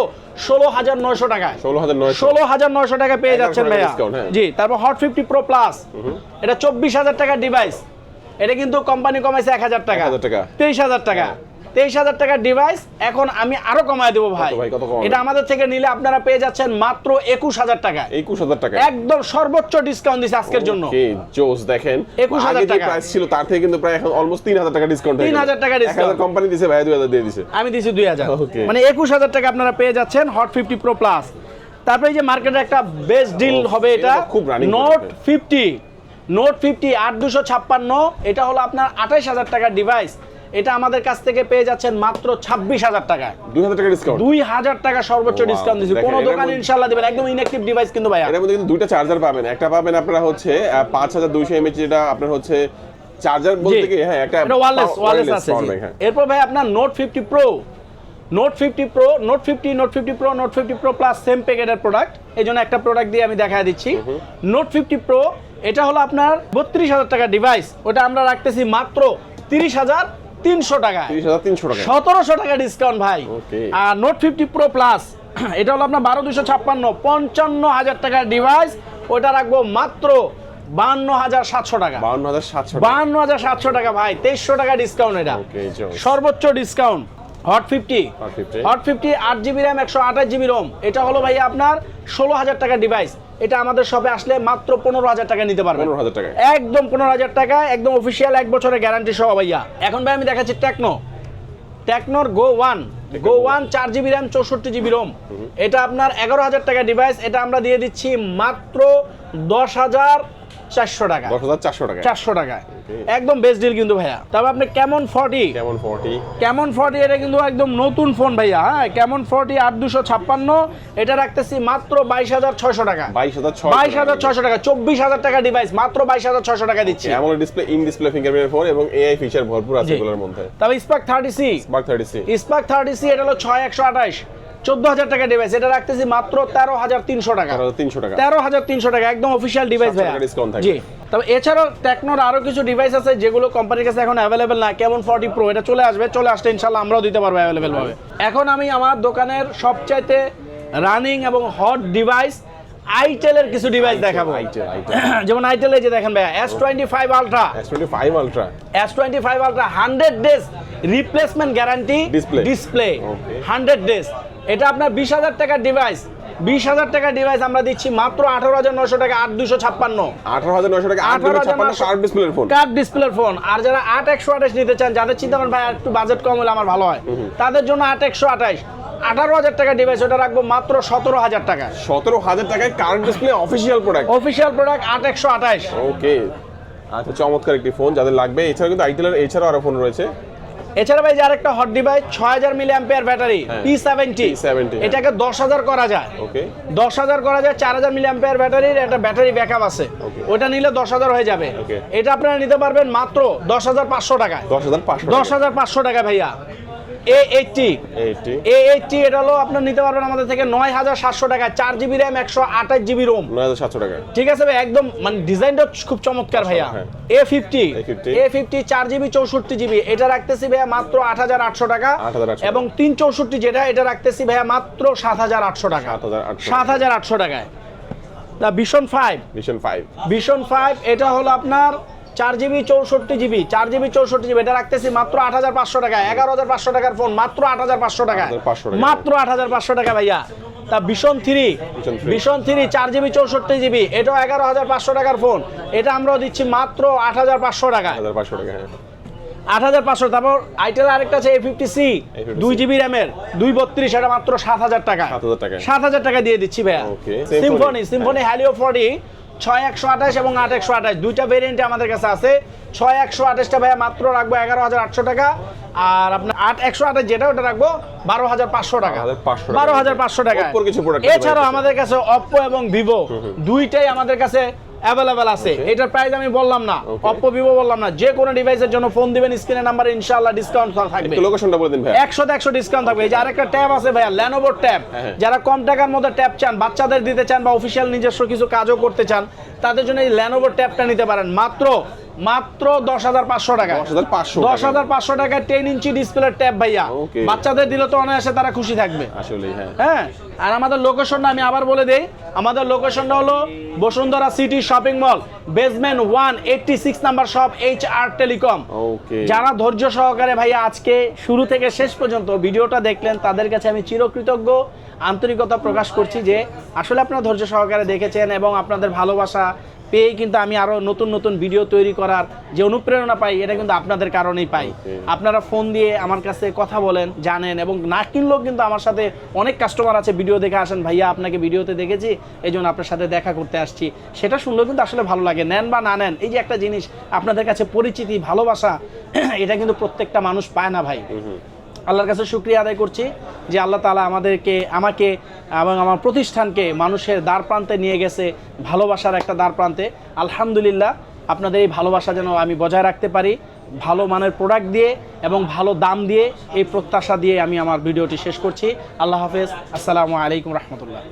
S1: ষোলো হাজার নয়শো টাকায়।
S2: ষোলো হাজার নয়শো।
S1: ষোলো হাজার নয়শো টাকা পেয়ে যাচ্ছেন ভাইয়া।
S2: হ্যাঁ।
S1: জি তারপর হট ফিফটি প্রো প্লাস এটা চব্বিশ হাজার টাকার ডিভাইস এটা কিন্তু কোম্পানি কমাইছে এক হাজার টাকা।
S2: টাকা।
S1: তেইশ হাজার টাকা। তেইশ হাজার টাকার ডিভাইস এখন আমি আরও কমায় দেবো ভাই? এটা আমাদের থেকে নিলে আপনারা পেয়ে যাচ্ছেন মাত্র একুশ হাজার টাকায়
S2: একুশ হাজার টাকা।
S1: একদম সর্বোচ্চ ডিসকাউন্ট দিছে আজকের জন্য।
S2: জোস দেখেন।
S1: 21,000
S2: আগে যে
S1: টাকা।
S2: প্রাইস ছিল তার থেকে কিন্তু প্রায় এখন অলমোস্ট তিন হাজার টাকা ডিসকাউন্ট
S1: 3,000 টাকা discount।
S2: কোম্পানি দিছে ভাই দুই হাজার দিয়ে দিছে।
S1: আমি দিছি দুই হাজার। মানে একুশ হাজার টাকা আপনারা পেয়ে যাচ্ছেন হট ফিফটি প্রো প্লাস তারপরে যে মার্কেটে একটা বেস্ট ডিল
S2: Oh,
S1: হবে এটা।
S2: খুব
S1: নোট ফিফটি নোট ফিফটি আট দুশো ছাপ্পান্ন এটা হলো আপনার আঠাইশ হাজার টাকার ডিভাইস এটা আমাদের কাছ থেকে পেয়ে যাচ্ছেন মাত্র ছাব্বিশ হাজার টাকায়।
S2: দুই হাজার টাকা ডিসকাউন্ট
S1: দুই হাজার টাকা সর্বোচ্চ ডিসকাউন্ট দিচ্ছি কোনো দোকান ইনশাল্লাহ দেবেন একদম ইনঅ্যাক্টিভ ডিভাইস কিন্তু ভাইয়া।
S2: এর মধ্যে কিন্তু দুইটা চার্জার পাবেন। একটা পাবেন আপনারা হচ্ছে পাঁচ হাজার দুইশো এমএচ যেটা আপনার হচ্ছে চার্জার বলতে কি? হ্যাঁ একটা
S1: ওয়্যারলেস ওয়্যারলেস আছে।
S2: হ্যাঁ।
S1: এরপর ভাই আপনার note fifty pro note fifty pro note fifty note fifty pro note fifty pro plus same প্যাকেটের প্রোডাক্ট এই জন্য একটা প্রোডাক্ট দিয়ে আমি দেখা দিচ্ছি। নোট ফিফটি প্রো এটা হলো আপনার বত্রিশ হাজার টাকার ডিভাইস ওটা আমরা রাখতেছি মাত্র তিরিশ হাজার তিনশো
S2: টাকা
S1: সতেরোশো টাকা ডিসকাউন্ট ভাই। আর নোট ফিফটি প্রো প্লাস এটা হলো আপনার বারো দুশো ছাপ্পান্ন পঞ্চান্ন হাজার টাকার ডিভাইস ওটা রাখব মাত্র বান্ন হাজার সাতশো টাকা। বান্ন হাজার সাতশো টাকা। ভাই তেইশশো টাকা ডিসকাউন্ট এটা। সর্বোচ্চ discount hot fifty hot fifty আট জিবি র্যাম একশো আঠাশ জিবি রোম এটা হলো ভাই আপনার ষোলো হাজার টাকার ডিভাইস এটা আমাদের শপে আসলে মাত্র পনেরো হাজার টাকা নিতে পারবেন।
S2: পনেরো হাজার টাকা
S1: একদম পনেরো হাজার টাকা একদম অফিসিয়াল এক বছরের গ্যারান্টি সহ ভাইয়া। এখন ভাই আমি দেখাচ্ছি টেকনো টেকনোর গো ওয়ান গো ওয়ান চার জিবি র্যাম চৌষট্টি জিবি রোম এটা আপনার এগারো হাজার টাকা ডিভাইস এটা আমরা দিয়ে দিচ্ছি মাত্র দশ হাজার চারশো টাকা
S2: দশ হাজার চারশো টাকা
S1: চারশো টাকা একদম বেস্ট ডিল কিন্তু ভাইয়া। তবে আপনি কেমন ফর্টি
S2: কেমন ফোরটি
S1: কেমন ফর্টি এটা কিন্তু একদম নতুন ফোন ভাইয়া হ্যাঁ? কেমন ফর্টি আট দুশো ছাপ্পান্ন। এটা রাখতেছি মাত্র বাইশ হাজার ছয়শো টাকা।
S2: বাইশ হাজার ছয়
S1: বাইশ হাজার ছয়শো টাকা। চব্বিশ হাজার টাকা ডিভাইস মাত্র বাইশ হাজার ছয়শো টাকা দিচ্ছি।
S2: এমন display in display fingerprint phone এবং এআই ফিচার ভরপুর আছে এগুলোর মধ্যে।
S1: তবে Spark thirty C
S2: smart thirty C
S1: Spark thirty C এটা হলো ছয় একশো আঠাশ। চোদ্দ হাজার টাকা ডিভাইস এটা রাখতেছি মাত্র তেরো হাজার তিনশো টাকা।
S2: তিনশো টাকা।
S1: তেরো হাজার তিনশো টাকা একদম অফিসিয়াল ডিভাইস
S2: 700
S1: ভাইয়া।
S2: টাকা discount থাকবে।
S1: জি। তবে এছাড়াও টেকনোর আরও কিছু ডিভাইস আছে যেগুলো কোম্পানির কাছে এখন অ্যাভেলেবেল না কেমন ফর্টি প্রো এটা চলে আসবে চলে আসলে ইনশাল্লাহ আমরাও দিতে পারব অ্যাভেলেবেল ভাবে। এখন আমি আমার দোকানের সবচাইতে রানিং এবং হট ডিভাইস আইটেলের কিছু ডিভাইস দেখাবো।
S2: আইটেল আইটেল
S1: যেমন আইটেল এই যে দেখেন ভাইয়া S twenty five ultra
S2: S twenty five ultra
S1: S twenty five ultra hundred days replacement guarantee
S2: Display.
S1: Display hundred days এটা আপনার বিশ হাজার টাকার ডিভাইস বিশ হাজার টাকার ডিভাইস আমরা দিচ্ছি মাত্র আঠারো হাজার নশো টাকা আট দুশো ছাপ্পান্ন।
S2: আঠারো হাজার নশো টাকা
S1: আঠারো হাজার
S2: কার্ড ডিসপ্লের ফোন
S1: কার্ড ডিসপ্লের ফোন আর যারা আট একশো আঠাশ নিতে চান যাদের চিন্তা করেন ভাই একটু বাজেট কম হলে আমার ভালো হয় তাদের জন্য আট একশো আঠাশ। আঠারো হাজার টাকা ডিভাইস ওটা রাখব মাত্র সতেরো হাজার টাকা।
S2: সতেরো হাজার টাকায় curved display official product
S1: official product আট একশো আঠাশ।
S2: ওকে আচ্ছা চমৎকার একটি ফোন যাদের লাগবে। এছাড়া কিন্তু আইটেলের এছাড়াও আরও ফোন রয়েছে।
S1: এছাড়া ভাই যে আরেকটা হট ডিভাইস ছয় হাজার milli ampere battery
S2: T
S1: P seventy
S2: P70
S1: এটাকে দশ হাজার করা যায়। দশ হাজার করা যায় চার হাজার মিলি অ্যাম্পিয়ার ব্যাটারির একটা ব্যাটারি ব্যাকআপ আছে। ওটা নিলে দশ হাজার হয়ে যাবে। এটা আপনারা নিতে পারবেন মাত্র দশ হাজার পাঁচশো টাকায়।
S2: দশ হাজার পাঁচশো
S1: দশ হাজার পাঁচশো টাকা ভাইয়া। এ এইটটি এ এইটটি এটা হলো আপনার নিতে পারবেন আমাদের থেকে নয় হাজার সাতশো টাকা চার জিবি র্যাম একশো আঠাশ জিবি রোম
S2: নয় হাজার সাতশো টাকা।
S1: ঠিক আছে ভাই একদম মানে ডিজাইনটা খুব চমৎকার ভাইয়া।
S2: হ্যাঁ।
S1: এ ফিফটি এ ফিফটি চার জিবি চৌষট্টি জিবি এটা রাখতেছি ভাইয়া মাত্র আট হাজার আটশো টাকা। এবং তিন চৌষট্টি যেটা এটা রাখতেছি ভাইয়া মাত্র সাত হাজার আটশো টাকা। সাত হাজার আটশো টাকায়। The vision five
S2: mission five
S1: vision five এটা হলো আপনার চার জিবি চৌষট্টি জিবি চার জিবি চৌষট্টি জিবি। এটা রাখতেছি মাত্র আট হাজার পাঁচশো টাকা এগারো হাজার পাঁচশো টাকার ফোন মাত্র আট হাজার পাঁচশো টাকা। মাত্র আট হাজার পাঁচশো টাকা ভাইয়া। তা ভীষণ থ্রি ভীষণ থ্রি চার জিবি চৌষট্টি জিবি এটাও এগারো হাজার পাঁচশো টাকার ফোন। এটা আমরাও দিচ্ছি মাত্র আট হাজার পাঁচশো টাকা।
S2: পাঁচশো টাকা হ্যাঁ।
S1: আট হাজার পাঁচশো তারপর আইটেল আরেকটা আছে এ ফিফটি সি দুই জিবি র্যামের দুই বত্রিশ এটা মাত্র সাত হাজার টাকা। সাত হাজার টাকা। দিয়ে দিচ্ছি ভাইয়া। সিম্ফনি সিম্ফনি হ্যালিও ফর্টি ছয় একশো আঠাশ এবং আট একশো আঠাশ। দুইটা ভেরিয়েন্টে আমাদের কাছে আছে। ছয় একশো আঠাশটা ভাইয়া মাত্র রাখব এগারো হাজার আটশো টাকা। আর আপনার আট একশো আঠাশ যেটা ওটা রাখব বারো হাজার পাঁচশো টাকা।
S2: 12,500
S1: বারো হাজার পাঁচশো টাকা। এছাড়াও আমাদের কাছে অপ্পো এবং ভিভো দুইটাই আমাদের কাছে অ্যাভেলেবেল আছে। এটার প্রাইস আমি বললাম না। অপো ভিভো বললাম না। যে কোনো ডিভাইসের জন্য ফোন দিবেন স্ক্রিনের নাম্বার ইনশাআল্লাহ ডিসকাউন্ট থাকবে।
S2: একটু লোকেশনটা বলে দিন ভাই
S1: 100 100 ডিসকাউন্ট থাকবে। এই যে আরেকটা ট্যাব আছে ভাইয়া ল্যানোভোর ট্যাব
S2: হ্যাঁ।
S1: যারা কম টাকার মধ্যে ট্যাব চান বাচ্চাদের দিতে চান বা অফিশিয়াল নিজস্ব কিছু কাজও করতে চান তাদের জন্য এই Lenovo ট্যাবটা নিতে পারেন। মাত্র মাত্র দশ হাজার পাঁচশো টাকা।
S2: দশ হাজার পাঁচশো
S1: টাকা। টেন ইঞ্চি ডিসপ্লে ট্যাব ভাইয়া। বাচ্চাদের দিলে তো অনায়াসে তারা খুশি থাকবে।
S2: আসলেই হ্যাঁ।
S1: হ্যাঁ? আর আমাদের লোকেশনটা আমি আবার বলে দেই। আমাদের লোকেশনটা হলো Bashundhara City shopping mall basement one eighty six number shop H R Telecom. যারা ধৈর্য সহকারে ভাইয়া আজকে শুরু থেকে শেষ পর্যন্ত ভিডিওটা দেখলেন তাদের কাছে আমি চিরকৃতজ্ঞ। আন্তরিকতা প্রকাশ করছি যে আসলে আপনারা ধৈর্য সহকারে দেখেছেন এবং আপনাদের ভালোবাসা পেয়ে কিন্তু আমি আরও নতুন নতুন ভিডিও তৈরি করার যে অনুপ্রেরণা পাই এটা কিন্তু আপনাদের কারণেই পাই। আপনারা ফোন দিয়ে আমার কাছে কথা বলেন জানেন এবং না কিনলেও কিন্তু আমার সাথে অনেক কাস্টমার আছে ভিডিও দেখে আসেন ভাইয়া আপনাকে ভিডিওতে দেখেছি এই জন্য আপনার সাথে দেখা করতে আসছি। সেটা শুনলেও কিন্তু আসলে ভালো লাগে। নেন বা না নেন এই যে একটা জিনিস আপনাদের কাছে পরিচিতি ভালোবাসা এটা কিন্তু প্রত্যেকটা মানুষ পায় না ভাই। আল্লাহর কাছে শুক্রিয়া আদায় করছি যে আল্লাহ তালা আমাদেরকে, আমাকে এবং আমার প্রতিষ্ঠানকে মানুষের দ্বার প্রান্তে নিয়ে গেছে ভালোবাসার একটা দ্বার প্রান্তে। আলহামদুলিল্লাহ, আপনাদের এই ভালোবাসা যেন আমি বজায় রাখতে পারি, ভালো মানের প্রোডাক্ট দিয়ে এবং ভালো দাম দিয়ে এই প্রত্যাশা দিয়ে আমি আমার ভিডিওটি শেষ করছি। আল্লাহ হাফেজ, আসসালামু আলাইকুম রহমতুল্লাহ।